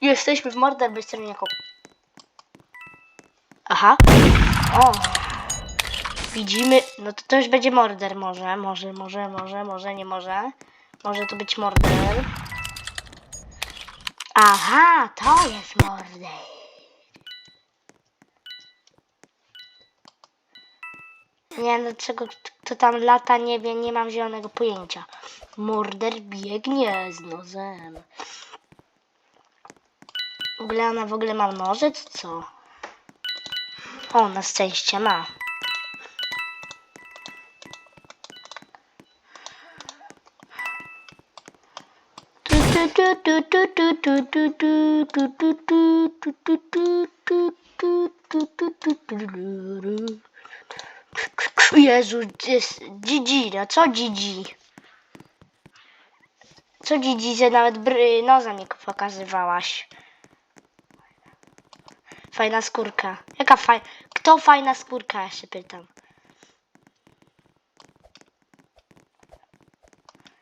Jesteśmy w Mordor Bezcerniaku. Aha. O. Widzimy. No to to już będzie morder może. Może, może, może, może, nie może. Może to być morder. Aha, to jest morder. Nie wiem dlaczego kto tam lata, nie wiem, nie mam zielonego pojęcia. Morder biegnie z nozem. W ogóle ona w ogóle ma noże, co? O, na szczęście ma. Jezu, jest Gigi, no co Gigi? Co Gigi, że nawet bry, noza mi pokazywałaś. Fajna skórka. Jaka fajna? Kto fajna skórka, ja się pytam.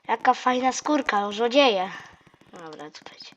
Jaka fajna skórka, złodzieje. Dobra, co będzie?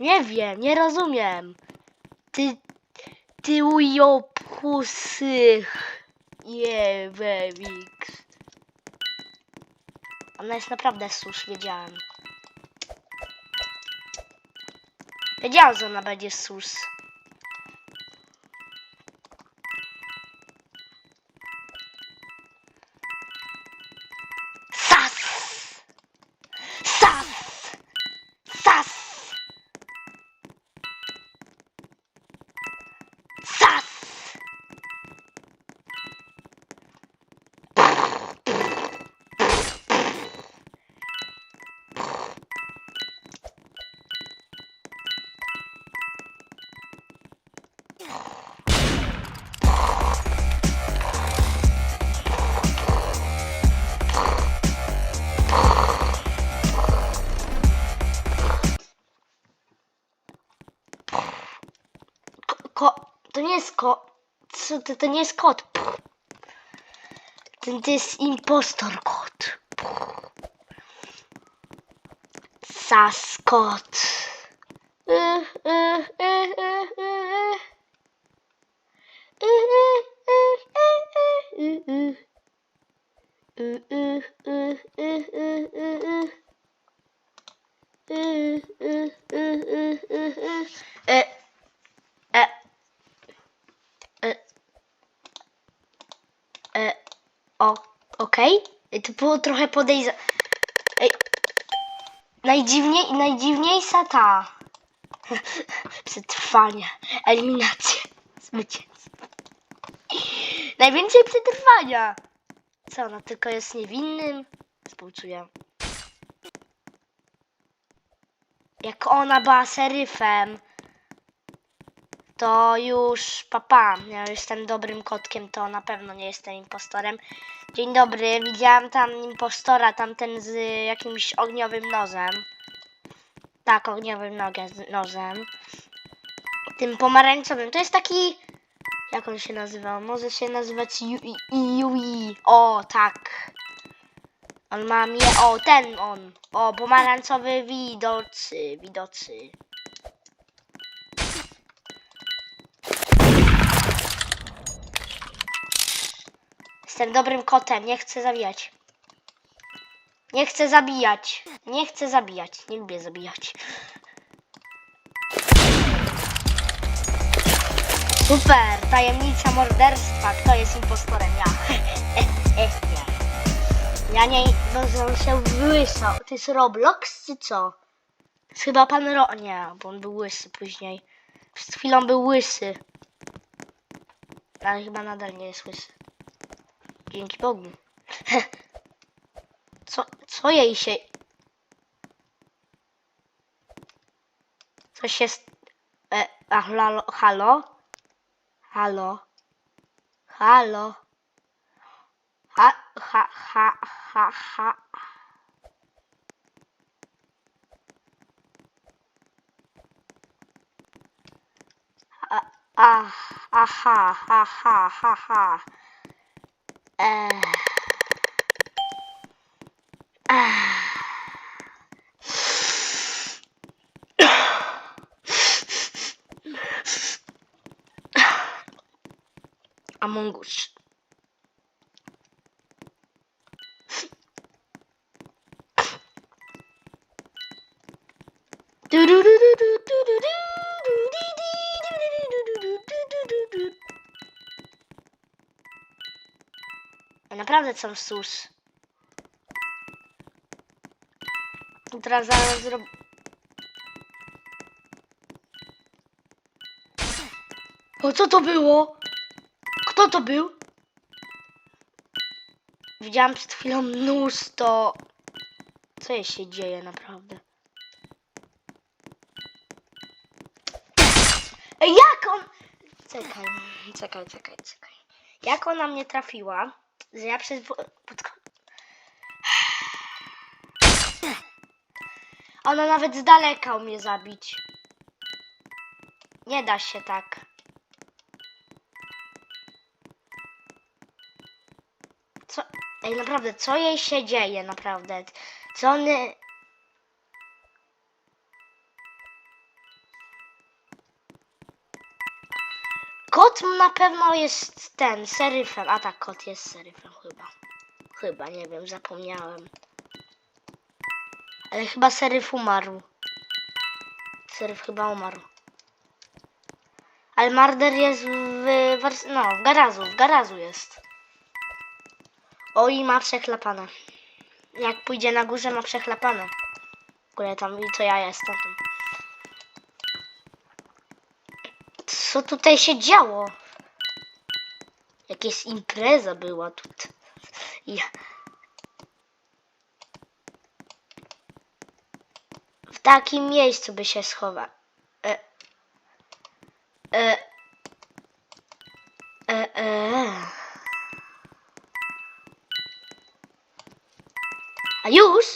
nie wiem, nie rozumiem, ty, ty ujopusy, je, wewix, ona jest naprawdę sus, wiedziałem, wiedziałem, że ona będzie sus. to nie jest kot. To, to nie jest kot. Ten to jest impostor kot. Saskot. Yy, yy, o, okej. To było trochę podejrzane. Ej, najdziwniej, najdziwniejsza ta. Przetrwanie, eliminacja, zwycięstwo. Najwięcej przetrwania. Co, ona tylko jest niewinnym? Współczuję. Jak ona była seryfem, to już papa, ja jestem dobrym kotkiem, to na pewno nie jestem impostorem. Dzień dobry, widziałam tam impostora, tamten z jakimś ogniowym nozem. Tak, ogniowym nogę, z nozem. Tym pomarańczowym, to jest taki... Jak on się nazywał? Może się nazywać Yui. O, tak. On ma mnie... O, ten on. O, pomarańczowy widocy. Widocy. Jestem dobrym kotem, nie chcę zabijać. Nie chcę zabijać. Nie chcę zabijać. Nie lubię zabijać. Super! Tajemnica morderstwa. Kto jest impostorem? Ja. ja. Nie... No, on się wysał. To jest Roblox, czy co? Chyba pan Ro... Nie, bo on był łysy później. Przed chwilą był łysy. Ale chyba nadal nie jest łysy. Dzięki Bogu. Co, co jej się... Coś jest... E, a, halo? Halo? Halo? Halo? Ha, ha, ha, ha, ha. Ah, aha, ha, ha, ha, ha. Eh. Ah. Among Us. Naprawdę są sus. Teraz zaraz zrobię. O co to było? Kto to był? Widziałam przed chwilą nóż, to... Co się dzieje naprawdę? Jak on... Czekaj, czekaj, czekaj, czekaj. Jak ona mnie trafiła, że ja przez... Pod... Ona nawet z daleka umie zabić. Nie da się tak. Co? Ej, naprawdę, co jej się dzieje, naprawdę? Co one... Kot na pewno jest ten, seryfem. A tak, kot jest seryfem chyba. Chyba, nie wiem, zapomniałem. Ale chyba seryf umarł. Seryf chyba umarł. Ale Marder jest w, wers- no, w garażu, w jest. O i ma przechlapane. Jak pójdzie na górze ma przechlapane. W ogóle tam i to ja jestem tam. Co tutaj się działo? Jakaś impreza była tutaj. Ja. W takim miejscu by się schowa. E. E. E. E. A już?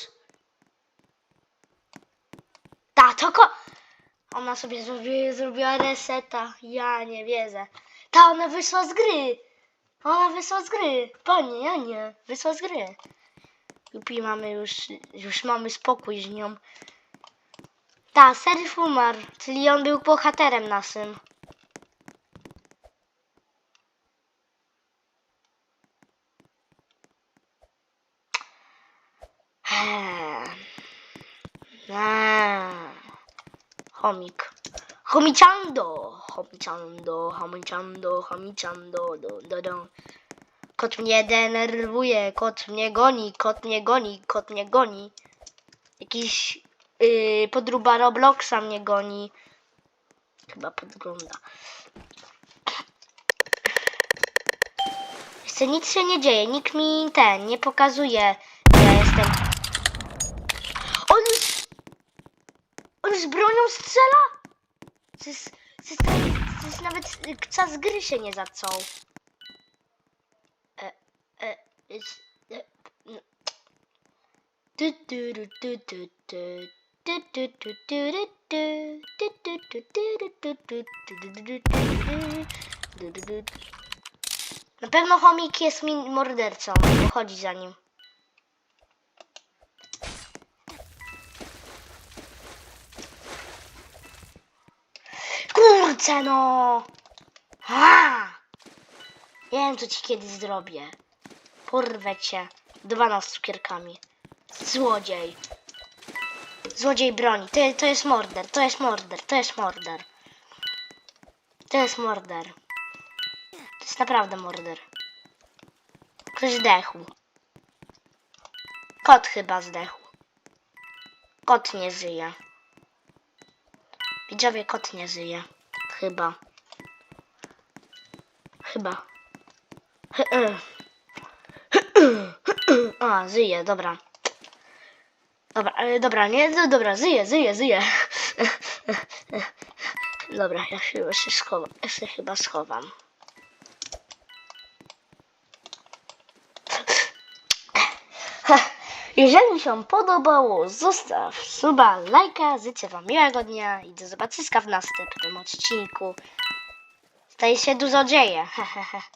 Ta, to ko... Ona sobie zrobi, zrobiła reseta. Ja nie wierzę. Ta, ona wyszła z gry. Ona wyszła z gry. Panie, ja nie. Wyszła z gry. Jupi, mamy już, już mamy spokój z nią. Ta, Serif umarł, czyli on był bohaterem naszym. Chomik. Chomiciando! Chomiciando, chomiciando, chomiciando, do, do, do. Kot mnie denerwuje, kot mnie goni, kot mnie goni, kot mnie goni. Jakiś yy, podruba Robloxa mnie goni. Chyba podgląda. Jeszcze nic się nie dzieje, nikt mi ten nie pokazuje, on z bronią strzela? To tak- jest, nawet czas gry się nie zaczął. Na pewno chomik jest mi mordercą, chodzi za nim. Kurczę no! Ha! Nie wiem co ci kiedyś zrobię. Porwę cię. Dwa z cukierkami. Złodziej. Złodziej broni. To, to jest morder, to jest morder, to jest morder. To jest morder. To jest naprawdę morder. Ktoś zdechł. Kot chyba zdechł. Kot nie żyje. Widzowie, kot nie żyje. Chyba. Chyba. A, żyje, dobra. Dobra, ale dobra, nie, no dobra, żyje, żyje, żyje. Dobra, ja chyba się schowam. Ja się chyba schowam. Jeżeli się podobało, zostaw suba, lajka, życzę Wam miłego dnia i do zobaczyska w następnym odcinku. Tutaj się dużo dzieje.